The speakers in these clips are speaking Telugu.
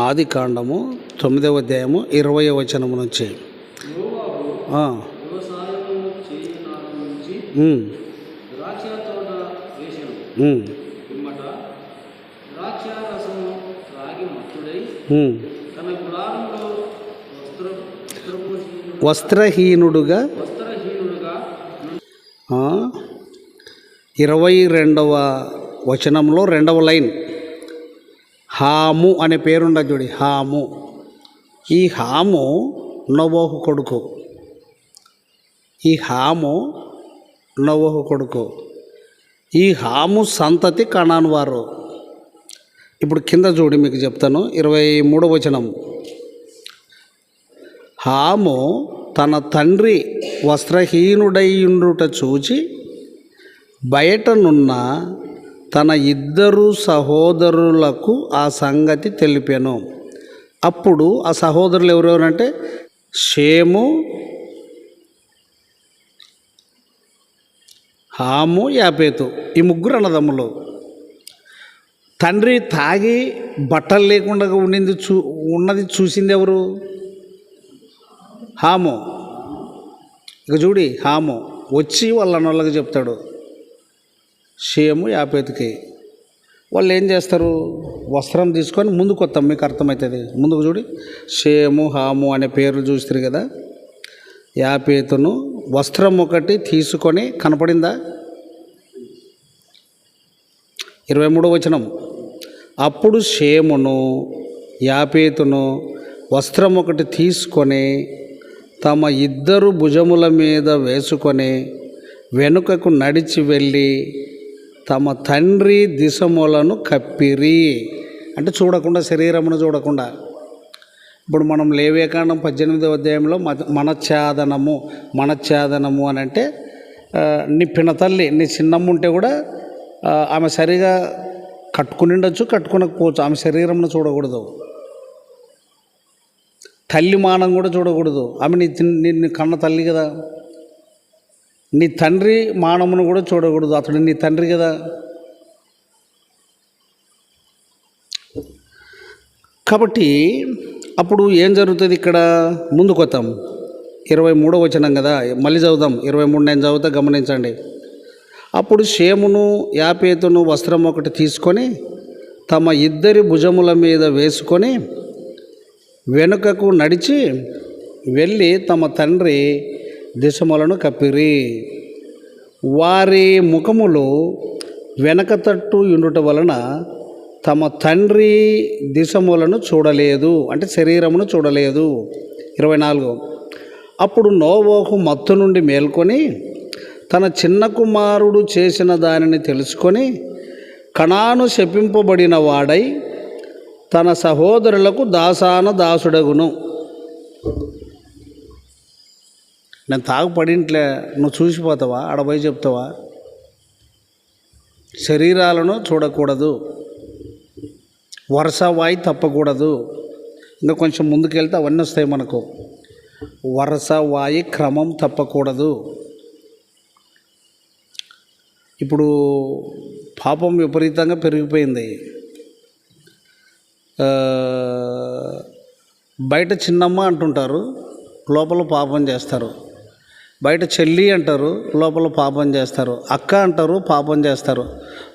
ఆది కాండము తొమ్మిదవ అధ్యాయము ఇరవై వచనము నుంచి. వస్త్రహీనుడుగా ఇరవై రెండవ వచనంలో రెండవ లైన్. హాము అనే పేరుండదు చూడి హాము. ఈ హాము నవోహు కొడుకు. ఈ హాము నవోహు కొడుకు. ఈ హాము సంతతి కణాను వారు. ఇప్పుడు కింద చూడి మీకు చెప్తాను. ఇరవై మూడవ వచనం. హాము తన తండ్రి వస్త్రహీనుడైయుండుట చూచి బయటనున్న తన ఇద్దరు సహోదరులకు ఆ సంగతి తెలిపాను. అప్పుడు ఆ సహోదరులు ఎవరెవరంటే షేము హాము యాపేతు ఈ ముగ్గురు అన్నదమ్ములు. తండ్రి తాగి బట్టలు లేకుండా ఉండింది చూ ఉన్నది చూసింది ఎవరు? హాము. ఇక చూడి హాము. వచ్చి వాళ్ళ అన్నోళ్ళకి చెప్తాడు. షేము యాపేతికి. వాళ్ళు ఏం చేస్తారు? వస్త్రం తీసుకొని ముందుకు వస్తాం మీకు అర్థమవుతుంది. ముందుకు చూడి. షేము హాము అనే పేర్లు చూస్తారు కదా. యాపేతును వస్త్రం ఒకటి తీసుకొని కనపడిందా? ఇరవై మూడో వచనం. అప్పుడు షేమును యాపేతును వస్త్రం ఒకటి తీసుకొని తమ ఇద్దరు భుజముల మీద వేసుకొని వెనుకకు నడిచి వెళ్ళి తమ తండ్రి దిశములను కప్పిరి. అంటే చూడకుండా శరీరమును చూడకుండా. ఇప్పుడు మనం లేవేకాండం పద్దెనిమిదవ అధ్యాయంలో మన మనఛాదనము మనఛాదనము అని అంటే నీ నీ పినతల్లి నీ చిన్నమ్మ ఉంటే కూడా ఆమె సరిగా కట్టుకుని ఉండొచ్చు కట్టుకునకపోవచ్చు. ఆమె శరీరంను చూడకూడదు. తల్లి మానం కూడా చూడకూడదు. ఆమె నీ నిన్ను కన్న తల్లి కదా. నీ తండ్రి మానమును కూడా చూడకూడదు. అతడు నీ తండ్రి కదా. కాబట్టి అప్పుడు ఏం జరుగుతుంది ఇక్కడ? ముందుకు వద్దాం. ఇరవై మూడో వచనం కదా. మళ్ళీ చదువుదాం. ఇరవై మూడు నేను చదువుతా గమనించండి. అప్పుడు షేమును యాపేతును వస్త్రం ఒకటి తీసుకొని తమ ఇద్దరి భుజముల మీద వేసుకొని వెనుకకు నడిచి వెళ్ళి తమ తండ్రి దిశములను కప్పిరి. వారి ముఖములు వెనక తట్టు ఉండుట వలన తమ తండ్రి దిశములను చూడలేదు అంటే శరీరమును చూడలేదు. ఇరవై నాలుగు. అప్పుడు నోవోహు మత్తు నుండి మేల్కొని తన చిన్న కుమారుడు చేసిన దానిని తెలుసుకొని కణాను శపింపబడిన వాడై తన సహోదరులకు దాసాన దాసుడగును. నేను తాగుపడింట్లే నువ్వు చూసిపోతావా? ఆడపోయి చెప్తావా? శరీరాలను చూడకూడదు. వరుస వాయి తప్పకూడదు. ఇంకా కొంచెం ముందుకెళ్తే అవన్నీ వస్తాయి మనకు. వరుస వాయి క్రమం తప్పకూడదు. ఇప్పుడు పాపం విపరీతంగా పెరిగిపోయింది. బయట చిన్నమ్మ అంటుంటారు లోపల పాపం చేస్తారు. బయట చెల్లి అంటారు లోపల పాపం చేస్తారు. అక్క అంటారు పాపం చేస్తారు.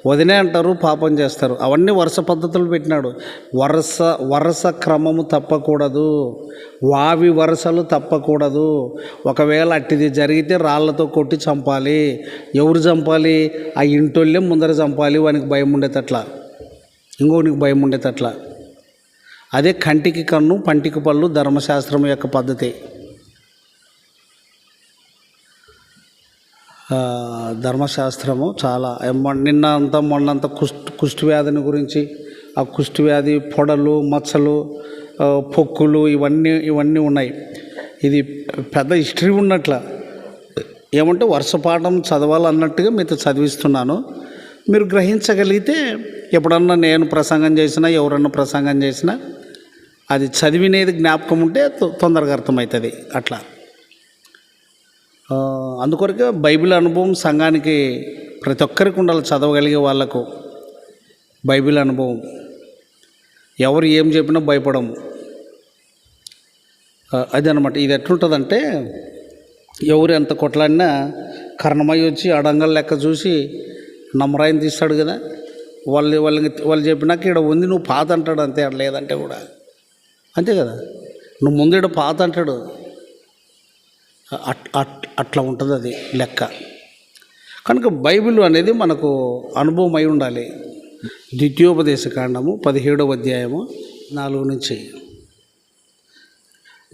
వదినే అంటారు పాపం చేస్తారు. అవన్నీ వరుస పద్ధతులు పెట్టినాడు. వరుస వరుస క్రమము తప్పకూడదు. వావి వరుసలు తప్పకూడదు. ఒకవేళ అట్టిది జరిగితే రాళ్ళతో కొట్టి చంపాలి. ఎవరు చంపాలి? ఆ ఇంటోళ్ళే ముందర చంపాలి. వానికి భయం ఉండేటట్లా ఇంకోనికి భయం ఉండేటట్లా అదే కంటికి కన్ను పంటికి పళ్ళు ధర్మశాస్త్రం యొక్క పద్ధతి. ధర్మశాస్త్రము చాలా నిన్న అంతా మొన్నంత కుష్ఠ కుష్టి వ్యాధిని గురించి ఆ కుష్టి వ్యాధి పొడలు మచ్చలు పొక్కులు ఇవన్నీ ఇవన్నీ ఉన్నాయి. ఇది పెద్ద హిస్టరీ ఉన్నట్ల. ఏమంటే వర్షపాఠం చదవాలన్నట్టుగా మీతో చదివిస్తున్నాను. మీరు గ్రహించగలిగితే ఎప్పుడన్నా నేను ప్రసంగం చేసినా ఎవరన్నా ప్రసంగం చేసినా అది చదివినేది జ్ఞాపకం ఉంటే తొ- తొందరగా అర్థమవుతుంది. అట్లా. అందుకొరకే బైబిల్ అనుభవం సంఘానికి ప్రతి ఒక్కరికి ఉండాలి చదవగలిగే వాళ్ళకు బైబిల్ అనుభవం. ఎవరు ఏం చెప్పినా భయపడము. ఆ, అదనమాట. ఇది ఎట్లుంటుందంటే ఎవరు ఎంత కొట్లాడినా కర్ణమై వచ్చి అడంగల్ లెక్క చూసి నమ్మరాయిని తీస్తాడు కదా. వాళ్ళు వాళ్ళకి వాళ్ళు చెప్పినాక ఇక్కడ ఉంది నువ్వు పాత అంటాడు అంతే లేదంటే కూడా. అంతే కదా. నువ్వు ముందు ఇక్కడ పాత అంటాడు. అట్లా ఉంటుంది అది లెక్క. కనుక బైబిల్ అనేది మనకు అనుభవం అయి ఉండాలి. ద్వితీయోపదేశ కాండము పదిహేడవ అధ్యాయము నాలుగు నుంచి.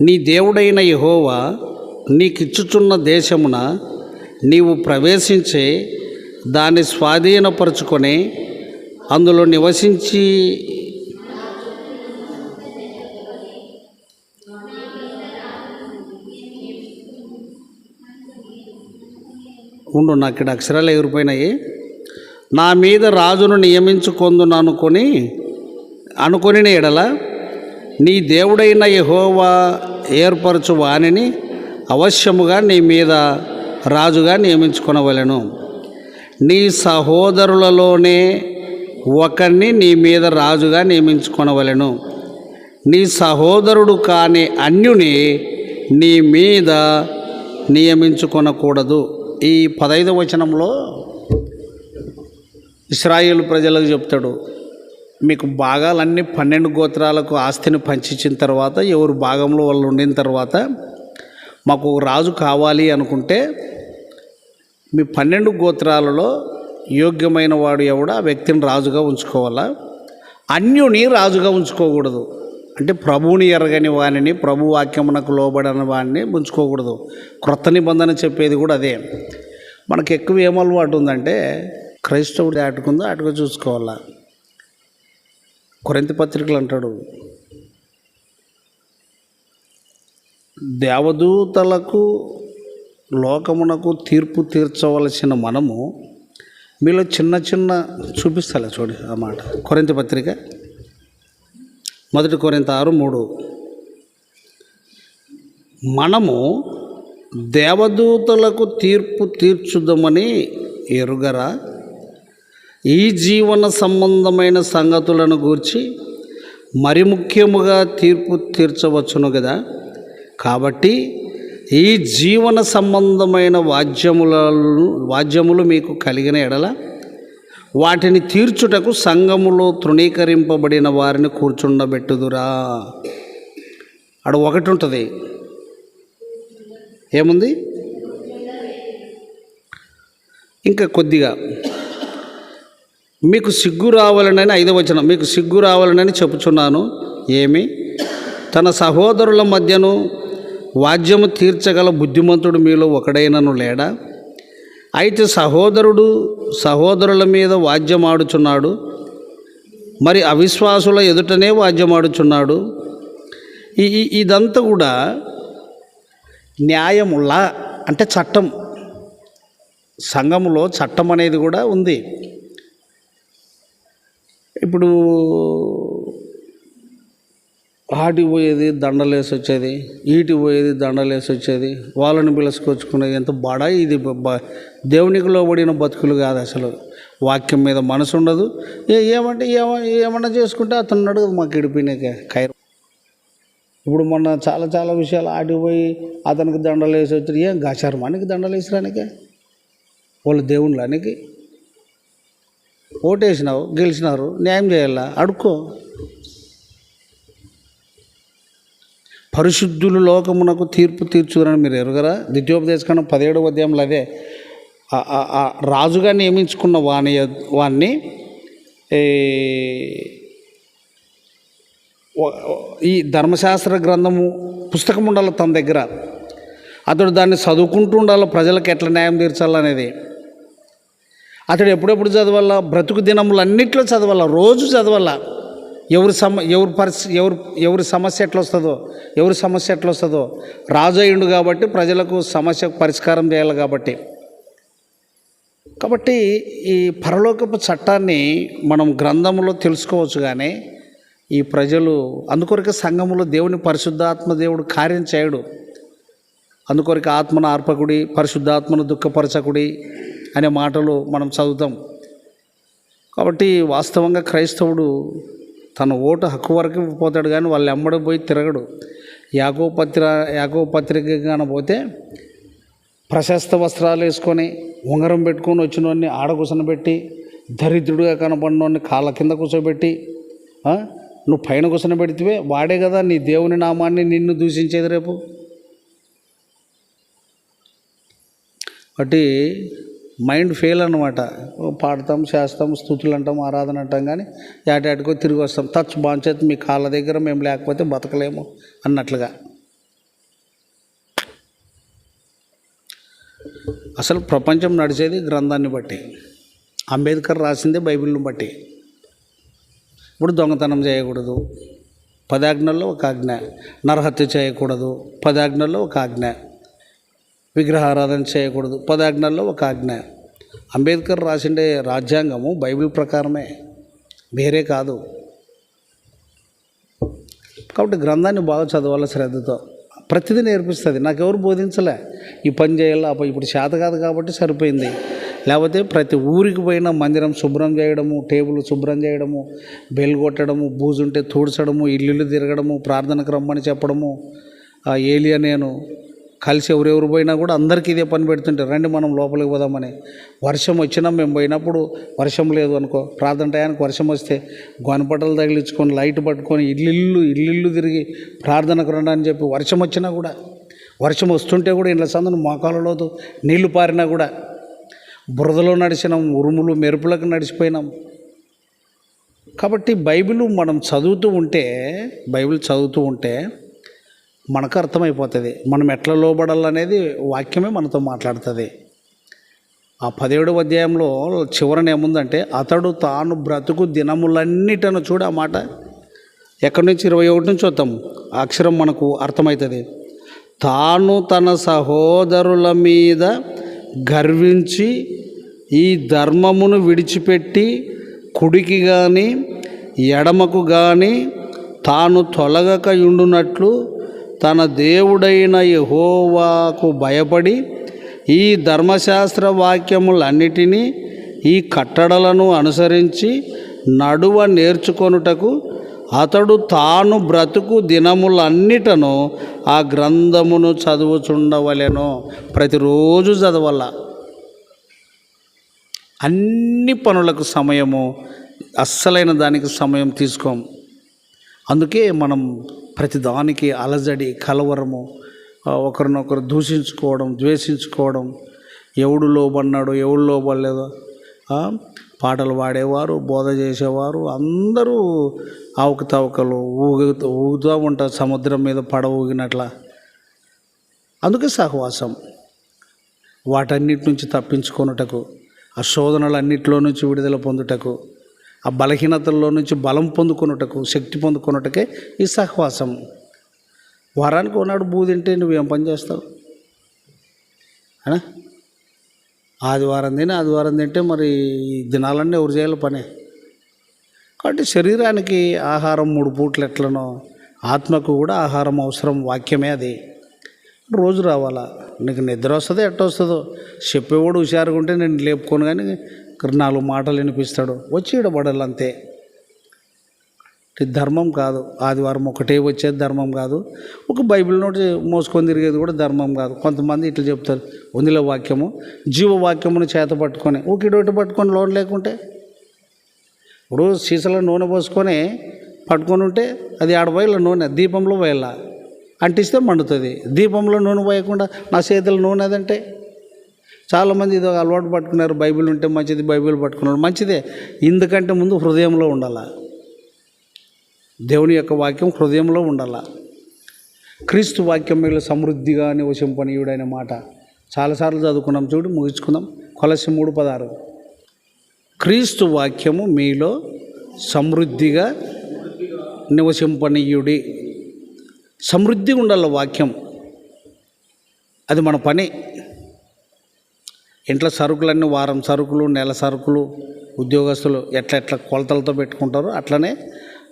నీ దేవుడైన యహోవా నీకిచ్చుచున్న దేశమున నీవు ప్రవేశించి దాన్ని స్వాధీనపరుచుకొని అందులో నివసించి ఉండు నాకు ఇక్కడ అక్షరాలు ఎగిరిపోయినాయి. నా మీద రాజును నియమించుకొందును అనుకొని అనుకొని ఎడల నీ దేవుడైన యహోవా ఏర్పరచు వానిని అవశ్యముగా నీ మీద రాజుగా నియమించుకొనవలెను. నీ సహోదరులలోనే ఒకరిని నీ మీద రాజుగా నియమించుకొనవలెను. నీ సహోదరుడు కాని అన్యుని నీ మీద నియమించుకొనకూడదు. ఈ పదైదవ వచనంలో ఇస్రాయేల్ ప్రజలకు చెప్తాడు మీకు భాగాలన్నీ పన్నెండు గోత్రాలకు ఆస్తిని పంచిచ్చిన తర్వాత ఎవరు భాగంలో వాళ్ళు ఉండిన తర్వాత మాకు ఒక రాజు కావాలి అనుకుంటే మీ పన్నెండు గోత్రాలలో యోగ్యమైన వాడు ఎవడా? ఆ వ్యక్తిని రాజుగా ఉంచుకోవాలా? అన్యుని రాజుగా ఉంచుకోకూడదు. అంటే ప్రభువుని ఎరగని వానిని ప్రభు వాక్యమునకు లోబడని వాడిని ఉంచుకోకూడదు క్రొత్త నిబంధన చెప్పేది కూడా అదే. మనకు ఎక్కువ ఏం అలవాటు ఉందంటే క్రైస్తవుడు ఆటుకుందో అటుగా చూసుకోవాలా? కొరింత పత్రికలు అంటాడు దేవదూతలకు లోకమునకు తీర్పు తీర్చవలసిన మనము మీలో చిన్న చిన్న చూపిస్తాలే చూడు ఆ మాట. కొరింత పత్రిక. మొదటి కొరింత ఆరు మూడు. మనము దేవదూతలకు తీర్పు తీర్చుదమని ఎరుగరా? ఈ జీవన సంబంధమైన సంగతులను గూర్చి మరి ముఖ్యముగా తీర్పు తీర్చవచ్చును కదా కాబట్టి ఈ జీవన సంబంధమైన వాద్యముల వాద్యములు మీకు కలిగిన ఎడల వాటిని తీర్చుటకు సంఘములో తృణీకరింపబడిన వారిని కూర్చుండబెట్టుదురా. అక్కడ ఒకటి ఉంటుంది. ఏముంది? ఇంకా కొద్దిగా. మీకు సిగ్గు రావాలనని ఐదవ వచనం. మీకు సిగ్గు రావాలనని చెప్పుచున్నాను. ఏమి? తన సహోదరుల మధ్యను వాద్యము తీర్చగల బుద్ధిమంతుడు మీలో ఒకడైనను లేడా? అయితే సహోదరుడు సహోదరుల మీద వాద్యమాడుచున్నాడు. మరి అవిశ్వాసుల ఎదుటనే వాద్యమాడుచున్నాడు. ఈ ఇదంతా కూడా న్యాయములా అంటే చట్టం. సంఘములో చట్టం అనేది కూడా ఉంది. ఇప్పుడు ఆటి పోయేది దండలేసి వచ్చేది ఈటి పోయేది దండలేసి వచ్చేది వాళ్ళని పిలుచుకొచ్చుకునేది ఎంత బడా ఇది దేవునికి లోబడిన బతుకులు కాదు అసలు. వాక్యం మీద మనసు ఉండదు. ఏ ఏమంటే ఏమ ఏమన్నా చేసుకుంటే అతను అడుగు మాకు ఇడిపోయినాక కైరు. ఇప్పుడు మొన్న చాలా చాలా విషయాలు ఆటికి పోయి అతనికి దండలు వేసి వచ్చారు ఏం గాచారు మనకి దండలు వేసిరానికే వాళ్ళు దేవుళ్ళనికి? ఓటేసినావు గెలిచినారు న్యాయం చేయాలా? అడుక్కో. పరిశుద్ధులు లోకమునకు తీర్పు తీర్చుదని మీరు ఎరుగరా? ద్వితీయోపదేశకాండం పదిహేడవ అధ్యాయంలో అదే రాజుగా నియమించుకున్న వాని వాణ్ణి ఈ ఈ ధర్మశాస్త్ర గ్రంథము పుస్తకం ఉండాలి తన దగ్గర. అతడు దాన్ని చదువుకుంటూ ఉండాలి ప్రజలకు ఎట్లా న్యాయం తీర్చాలనేది. అతడు ఎప్పుడెప్పుడు చదవాలా? బ్రతుకు దినములు అన్నిట్లో చదవాలా? రోజు చదవాలా? ఎవరి సమ ఎవరి పరిస్థితి ఎవరు ఎవరి సమస్య ఎట్లా వస్తుందో ఎవరి సమస్య ఎట్లా వస్తుందో రాజు అయ్యిండు కాబట్టి ప్రజలకు సమస్యకు పరిష్కారం చేయాలి కాబట్టి. కాబట్టి ఈ పరలోకపు చట్టాన్ని మనం గ్రంథంలో తెలుసుకోవచ్చు కానీ ఈ ప్రజలు అందుకొరకే సంఘములో దేవుని పరిశుద్ధాత్మ దేవుడు కార్యం చేయడు. అందుకొరకు ఆత్మను ఆర్పకుడి పరిశుద్ధాత్మను దుఃఖపరచకుడి అనే మాటలు మనం చదువుతాం. కాబట్టి వాస్తవంగా క్రైస్తవుడు తన ఓటు హక్కు వరకు పోతాడు కానీ వాళ్ళు ఎమ్మడి పోయి తిరగడు. యాగో పత్ర యాగో పత్రిక కానీ పోతే ప్రశస్త వస్త్రాలు వేసుకొని ఉంగరం పెట్టుకొని వచ్చినోడిని ఆడ కూర్చొనబెట్టి దరిద్రుడిగా కనపడినోడిని కాళ్ళ కింద కూర్చోబెట్టి నువ్వు పైన కూర్చొనబెడితే వాడే కదా నీ దేవుని నామాన్ని నిన్ను దూషించేది రేపు. కాబట్టి మైండ్ ఫెయిల్ అనమాట పాడతాం చేస్తాం స్థుతులు అంటాం ఆరాధన అంటాం కానీ ఏటాటికో తిరిగి వస్తాం. టచ్ బాంచేది మీ కాళ్ళ దగ్గర మేము లేకపోతే బతకలేము అన్నట్లుగా. అసలు ప్రపంచం నడిచేది గ్రంథాన్ని బట్టి అంబేద్కర్ రాసిందే బైబిల్ని బట్టి. ఇప్పుడు దొంగతనం చేయకూడదు. పదాజ్ఞల్లో ఒక ఆజ్ఞ నరహత్య చేయకూడదు. పదాజ్ఞల్లో ఒక ఆజ్ఞ. విగ్రహారాధన చేయకూడదు. పదాజ్ఞల్లో ఒక ఆజ్ఞ. అంబేద్కర్ రాసిండే రాజ్యాంగము బైబిల్ ప్రకారమే. వేరే కాదు. కాబట్టి గ్రంథాన్ని బాగా చదవాలి శ్రద్ధతో. ప్రతిదీ నేర్పిస్తుంది. నాకెవరు బోధించలే. ఈ పని చేయాలి? అప్పుడు ఇప్పుడు చేత కాదు కాబట్టి సరిపోయింది. లేకపోతే ప్రతి ఊరికి పోయిన మందిరం శుభ్రం చేయడము టేబుల్ శుభ్రం చేయడము బెల్ కొట్టడము బూజుంటే తూడ్చడము ఇల్లు తిరగడము ప్రార్థనకు రమ్మని చెప్పడము ఆ ఏలియా నేను కలిసి ఎవరెవరు పోయినా కూడా అందరికీ ఇదే పని పెడుతుంటారు. రండి మనం లోపలికి పోదామని. వర్షం వచ్చినా మేము పోయినప్పుడు వర్షం లేదు అనుకో ప్రార్థన టయానికి వర్షం వస్తే గొనపటలు తగిలించుకొని లైట్ పట్టుకొని ఇల్లు ఇల్లు తిరిగి ప్రార్థనకు రండి అని చెప్పి వర్షం వచ్చినా కూడా వర్షం వస్తుంటే కూడా ఇంట్లో సందను మోకాళ్ళలోతు నీళ్ళు పారినా కూడా బురదలో నడిచినాం ఉరుములు మెరుపులకు నడిచిపోయినాం. కాబట్టి బైబిల్ మనం చదువుతూ ఉంటే బైబిల్ చదువుతూ ఉంటే మనకు అర్థమైపోతుంది. మనం ఎట్లా లోబడాలనేది వాక్యమే మనతో మాట్లాడుతుంది. ఆ పదిహేడవ అధ్యాయంలో చివరన ఏముందంటే అతడు తాను బ్రతుకు దినములన్నిటను చూడు ఆ మాట. ఎక్కడి నుంచి? ఇరవై ఒకటి నుంచి వద్దాం. అక్షరం మనకు అర్థమవుతుంది తాను తన సహోదరుల మీద గర్వించి ఈ ధర్మమును విడిచిపెట్టి కుడికి కానీ ఎడమకు కానీ తాను తొలగక ఉండునట్లు తన దేవుడైన యహోవాకు భయపడి ఈ ధర్మశాస్త్ర వాక్యములన్నిటినీ ఈ కట్టడలను అనుసరించి నడువ నేర్చుకొనుటకు అతడు తాను బ్రతుకు దినములన్నిటను ఆ గ్రంథమును చదువుచుండవలెను. ప్రతిరోజు చదవాల అన్ని పనులకు సమయము అస్సలైన దానికి సమయం తీసుకోం అందుకే మనం ప్రతిదానికి అలజడి కలవరము ఒకరినొకరు దూషించుకోవడం ద్వేషించుకోవడం ఎవడు లోబడినాడు ఎవడు లోబడలేదో పాటలు పాడేవారు బోధ చేసేవారు అందరూ అవకతవకలు ఊగుతూ ఊగుతూ ఉంటారు సముద్రం మీద పడవ ఊగినట్ల. అందుకే సహవాసం. వాటన్నిటి నుంచి తప్పించుకొనుటకు ఆ శోధనలన్నిటిలో నుంచి విడుదల పొందుటకు ఆ బలహీనతల్లో నుంచి బలం పొందుకొనుటకు శక్తి పొందుకొనుటకే ఈ సహవాసం. వారానికి ఉన్నాడు బూ తింటే నువ్వేం పని చేస్తావు? అనా? ఆదివారం తిని ఆదివారం తింటే మరి దినాలన్నీ ఎవరు చేయాలి పనే? కాబట్టి శరీరానికి ఆహారం మూడు పూట్లు ఎట్లనో ఆత్మకు కూడా ఆహారం అవసరం వాక్యమే అది. రోజు రావాలా? నీకు నిద్ర వస్తుందో ఎట్ట వస్తుందో? చెప్పేవాడు హుషారుగా ఉంటే నేను లేపుకోను కానీ నాలుగు మాటలు వినిపిస్తాడు. వచ్చి ఇడబడాలి అంతే ధర్మం కాదు. ఆదివారం ఒకటే వచ్చేది ధర్మం కాదు. ఒక బైబిల్ నోటి మోసుకొని తిరిగేది కూడా ధర్మం కాదు. కొంతమంది ఇట్లా చెప్తారు. ఉందిలో వాక్యము. జీవవాక్యమును చేత పట్టుకొని ఒకటి పట్టుకొని లోన్ లేకుంటే? ఇప్పుడు సీసాలో నూనె పోసుకొని పట్టుకొని ఉంటే అది ఆడబోయేలా నూనె దీపంలో పోయేలా. అంటిస్తే మండుతుంది. దీపంలో నూనె పోయకుండా నా చేతుల నూనె అదంటే? చాలామంది ఇది ఒక అలవాటు పట్టుకున్నారు. బైబిల్ ఉంటే మంచిది బైబిల్ పట్టుకున్నారు. మంచిదే. ఇందుకంటే ముందు హృదయంలో ఉండాల. దేవుని యొక్క వాక్యం హృదయంలో ఉండాల. క్రీస్తు వాక్యం మీద సమృద్ధిగా నివసింపనీయుడైన మాట. చాలాసార్లు చదువుకున్నాం చూడు ముగించుకుందాం. కొలసి మూడు పదారు క్రీస్తు వాక్యము మీలో సమృద్ధిగా నివసింపనీయుడి సమృద్ధిగా ఉండాలి వాక్యం. అది మన పని. ఇంట్లో సరుకులన్నీ వారం సరుకులు నెల సరుకులు ఉద్యోగస్తులు ఎట్లా ఎట్లా కొలతలతో పెట్టుకుంటారో అట్లనే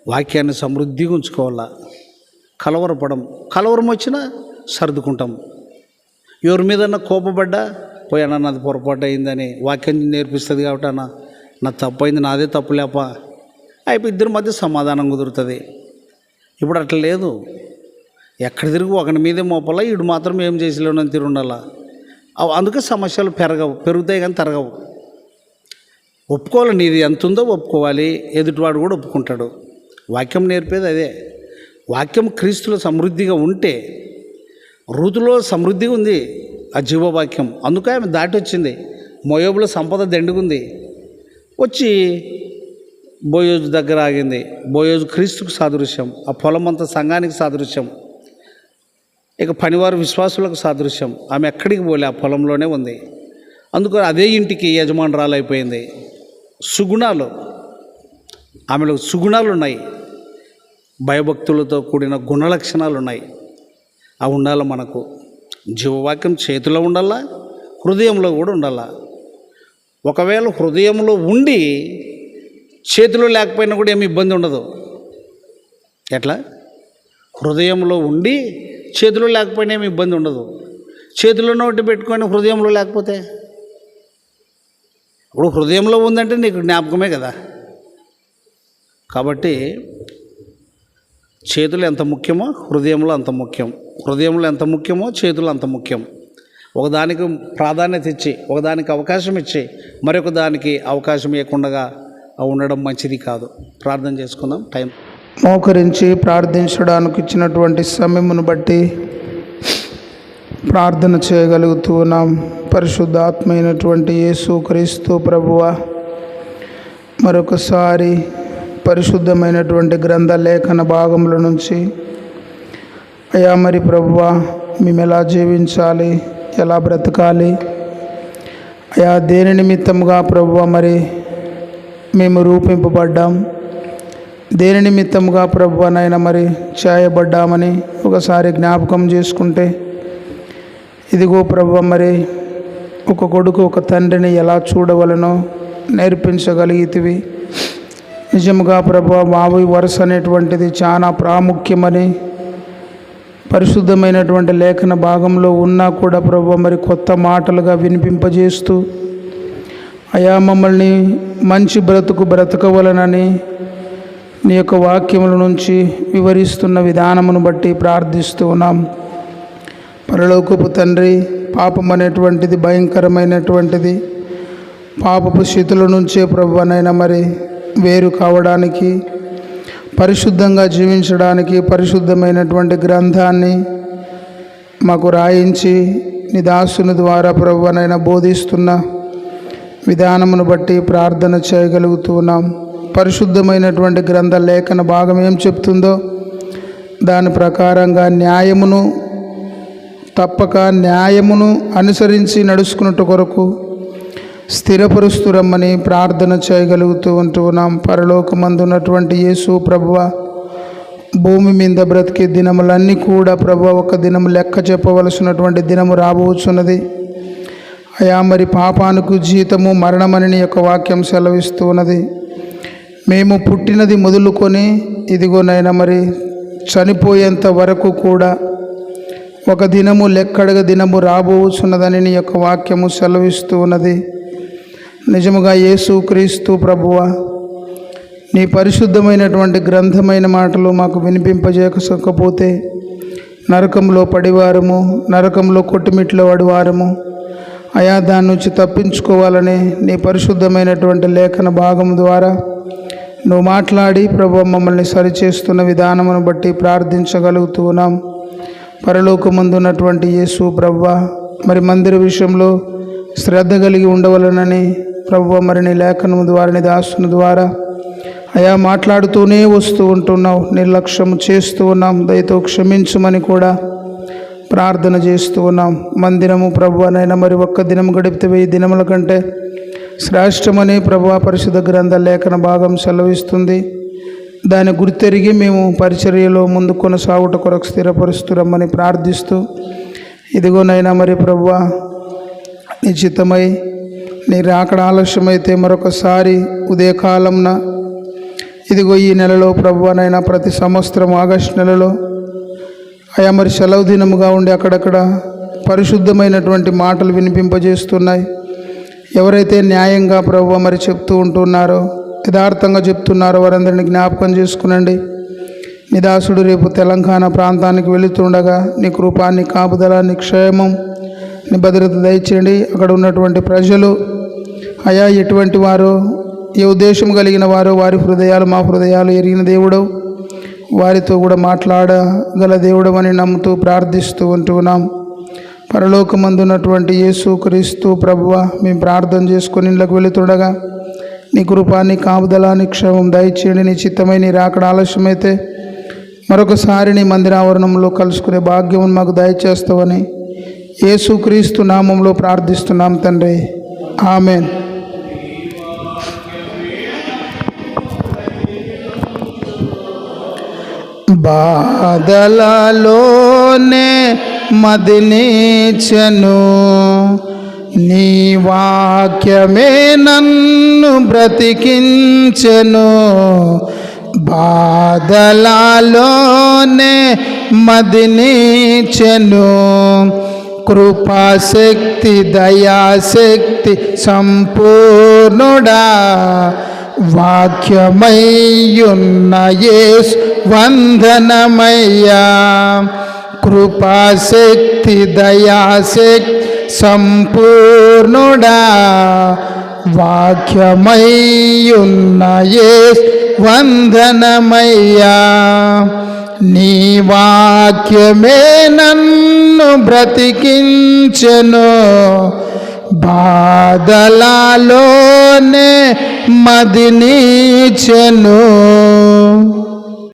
వాక్యాన్ని సమృద్ధిగా ఉంచుకోవాలా. కలవరపడం. కలవరం వచ్చినా సర్దుకుంటాం. ఎవరి మీదన్నా కోపపడ్డా పోయానా నాది పొరపాటు అయిందని వాక్యం నేర్పిస్తుంది కాబట్టి అన్న నా తప్పు అయింది నాదే తప్పు లేప అయిపోయి ఇద్దరి మధ్య సమాధానం కుదురుతుంది. ఇప్పుడు అట్లా లేదు. ఎక్కడ తిరిగి ఒకరి మీదే మోపాలా వీడు మాత్రం ఏం చేసలేనని తిరుండాలా. అందుకే సమస్యలు పెరగవు పెరుగుతాయి కానీ తరగవు. ఒప్పుకోవాలి నీది ఎంత ఉందో ఒప్పుకోవాలి ఎదుటివాడు కూడా ఒప్పుకుంటాడు. వాక్యం నేర్పేది అదే. వాక్యం క్రీస్తులో సమృద్ధిగా ఉంటే ఋతులో సమృద్ధిగా ఉంది ఆ జీవవాక్యం. అందుకే ఆమె దాటి వచ్చింది మోయోబులో సంపద దండుకుంది వచ్చి బోయోజు దగ్గర ఆగింది. బోయోజు క్రీస్తుకు సాదృశ్యం. ఆ పొలం అంతా సంఘానికి సాదృశ్యం. ఇక పనివారు విశ్వాసులకు సాదృశ్యం. ఆమె ఎక్కడికి పోలే ఆ పొలంలోనే ఉంది. అందుకు అదే ఇంటికి యజమానురాలు అయిపోయింది. సుగుణాలు. ఆమెలో సుగుణాలు ఉన్నాయి భయభక్తులతో కూడిన గుణ లక్షణాలు ఉన్నాయి అవి ఉండాలి మనకు. జీవవాక్యం చేతిలో ఉండాలా? హృదయంలో కూడా ఉండాలా? ఒకవేళ హృదయంలో ఉండి చేతిలో లేకపోయినా కూడా ఏమి ఇబ్బంది ఉండదు. ఎట్లా? హృదయంలో ఉండి చేతిలో లేకపోయినా ఏమి ఇబ్బంది ఉండదు. చేతిలో నోటి పెట్టుకొని హృదయంలో లేకపోతే? ఇప్పుడు హృదయంలో ఉందంటే నీకు జ్ఞాపకమే కదా. కాబట్టి చేతులు ఎంత ముఖ్యమో హృదయంలో అంత ముఖ్యం. హృదయంలో ఎంత ముఖ్యమో చేతులు అంత ముఖ్యం. ఒకదానికి ప్రాధాన్యత ఇచ్చి ఒకదానికి అవకాశం ఇచ్చి మరొక దానికి అవకాశం ఇవ్వకుండా ఉండడం మంచిది కాదు. ప్రార్థన చేసుకుందాం. టైం మోకరించి ప్రార్థించడానికి ఇచ్చినటువంటి సమయమును బట్టి ప్రార్థన చేయగలుగుతూ ఉన్నాం. పరిశుద్ధాత్మైనటువంటి యేసు క్రీస్తు ప్రభువ మరొకసారి పరిశుద్ధమైనటువంటి గ్రంథ లేఖన భాగముల నుంచి అయా మరి ప్రభువ మేము ఎలా జీవించాలి? ఎలా బ్రతకాలి? అయా దేని నిమిత్తంగా ప్రభువ మరి మేము రూపింపబడ్డాం? దేని నిమిత్తముగా ప్రభువనైనా మరి చేయబడ్డామని ఒకసారి జ్ఞాపకం చేసుకుంటే ఇదిగో ప్రభు మరి ఒక కొడుకు ఒక తండ్రిని ఎలా చూడవలనో నేర్పించగలిగితివి. నిజముగా ప్రభు వావి వరుస అనేటువంటిది చాలా ప్రాముఖ్యమని పరిశుద్ధమైనటువంటి లేఖన భాగంలో ఉన్నా కూడా ప్రభు మరి కొత్త మాటలుగా వినిపింపజేస్తూ అయా మమ్మల్ని మంచి బ్రతుకు బ్రతకవలనని నీ యొక్క వాక్యముల నుంచి వివరిస్తున్న విధానమును బట్టి ప్రార్థిస్తూ ఉన్నాం. పరలోకపు తండ్రి పాపం అనేటువంటిది భయంకరమైనటువంటిది పాపపు స్థితుల నుంచే ప్రభువనైనా మరి వేరు కావడానికి పరిశుద్ధంగా జీవించడానికి పరిశుద్ధమైనటువంటి గ్రంథాన్ని మాకు రాయించి నీ దాసుని ద్వారా ప్రభువనైనా బోధిస్తున్న విధానమును బట్టి ప్రార్థన చేయగలుగుతున్నాం పరిశుద్ధమైనటువంటి గ్రంథ లేఖన భాగం ఏం చెప్తుందో? దాని ప్రకారంగా న్యాయమును తప్పక న్యాయమును అనుసరించి నడుచుకున్నట్టు కొరకు స్థిరపరుస్తురమ్మని ప్రార్థన చేయగలుగుతూ ఉంటూ ఉన్నాం. పరలోకమందున్నటువంటి యేసు ప్రభువ భూమి మీద బ్రతికే దినములన్నీ కూడా ప్రభు ఒక దినము లెక్క చెప్పవలసినటువంటి దినము రాబోచున్నది. అయా మరి పాపానికి జీతము మరణమని యొక్క వాక్యం సెలవిస్తూ ఉన్నది. మేము పుట్టినది మొదలుకొని ఇదిగోనైనా మరి చనిపోయేంత వరకు కూడా ఒక దినము లెక్కడగ దినము రాబోచున్నదని నీ యొక్క వాక్యము సెలవిస్తూ ఉన్నది. నిజముగా యేసు క్రీస్తు ప్రభువ నీ పరిశుద్ధమైనటువంటి గ్రంథమైన మాటలు మాకు వినిపింపజేయకపోతే నరకంలో పడివారము నరకంలో కొట్టుమిట్లో పడివారము అయా దాని నుంచి తప్పించుకోవాలని నీ పరిశుద్ధమైనటువంటి లేఖన భాగం ద్వారా నువ్వు మాట్లాడి ప్రభు మమ్మల్ని సరిచేస్తున్న విధానమును బట్టి ప్రార్థించగలుగుతూ ఉన్నాం పరలోకమందున్నటువంటి యేసు ప్రవ్వ మరి మందిర విషయంలో శ్రద్ధ కలిగి ఉండవలనని ప్రవ్వ మరి నీ లేఖనం ద్వారా నీ దాసుని ద్వారా అయా మాట్లాడుతూనే వస్తూ ఉంటున్నావు. నిర్లక్ష్యం చేస్తూ ఉన్నాం. దయతో క్షమించమని కూడా ప్రార్థన చేస్తూ ఉన్నాం. మందిరము ప్రభు అనైనా మరి ఒక్క దినం గడిపితే వెయ్యి దినముల కంటే శ్రేష్టమని ప్రభా పరిశుద్ధ గ్రంథ లేఖన భాగం సెలవిస్తుంది. దాన్ని గుర్తెరిగి మేము పరిచర్యలో ముందు కొనసాగుట కొరకు స్థిరపరుస్తురమ్మని ప్రార్థిస్తూ ఇదిగోనైనా మరి ప్రభా నిశ్చితమై నీ రాకడ ఆలస్యమైతే మరొకసారి ఉదయకాలంన ఇదిగో ఈ నెలలో ప్రభువనైనా ప్రతి సంవత్సరం ఆగస్టు నెలలో అయా మరి సెలవు దినముగా ఉండి అక్కడక్కడ పరిశుద్ధమైనటువంటి మాటలు వినిపింపజేస్తున్నాయి. ఎవరైతే న్యాయంగా ప్రభు మరి చెప్తూ ఉంటున్నారో యథార్థంగా చెప్తున్నారో వారందరిని జ్ఞాపకం చేసుకునండి. నిదాసుడు రేపు తెలంగాణ ప్రాంతానికి వెళుతుండగా నీ కృపా నీ కాపుదల నీ క్షేమం నీ భద్రత దయచేయండి. అక్కడ ఉన్నటువంటి ప్రజలు అయా ఎటువంటి వారు ఏ ఉద్దేశం కలిగిన వారు వారి హృదయాలు మా హృదయాలు ఎరిగిన దేవుడు. వారితో కూడా మాట్లాడగల దేవుడు అని నమ్ముతూ ప్రార్థిస్తూ ఉంటున్నాం. పరలోకమందున్నటువంటి యేసు క్రీస్తు ప్రభువ మేము ప్రార్థన చేసుకుని ఇళ్ళకు వెళుతుండగా నీ కృపాన్ని కాపుదలాన్ని కాపుదల క్షేమం దయచేయండి నీ చిత్తమై నీ రాకడ ఆలస్యమైతే మరొకసారి నీ మందిరావరణంలో కలుసుకునే భాగ్యం మాకు దయచేస్తావని యేసుక్రీస్తు నామంలో ప్రార్థిస్తున్నాం తండ్రి. ఆమెన్. బాధలలోనే మదినిచను నీ వాక్యమే నన్ను బ్రతికించను. బాధలాలోనే మదినిచెను కృపాశక్తి దయాశక్తి సంపూర్ణుడా. వాక్యమయ్యున్న యేసు వందనమయ్యా. కృపాశక్తి దయాశక్తి సంపూర్ణుడా. వాక్యమయ్యున్న యేసు వందనమయ్యా. నీ వాక్యమే నన్ను బ్రతికించెను. బాదలాలోనే మదినిచెను.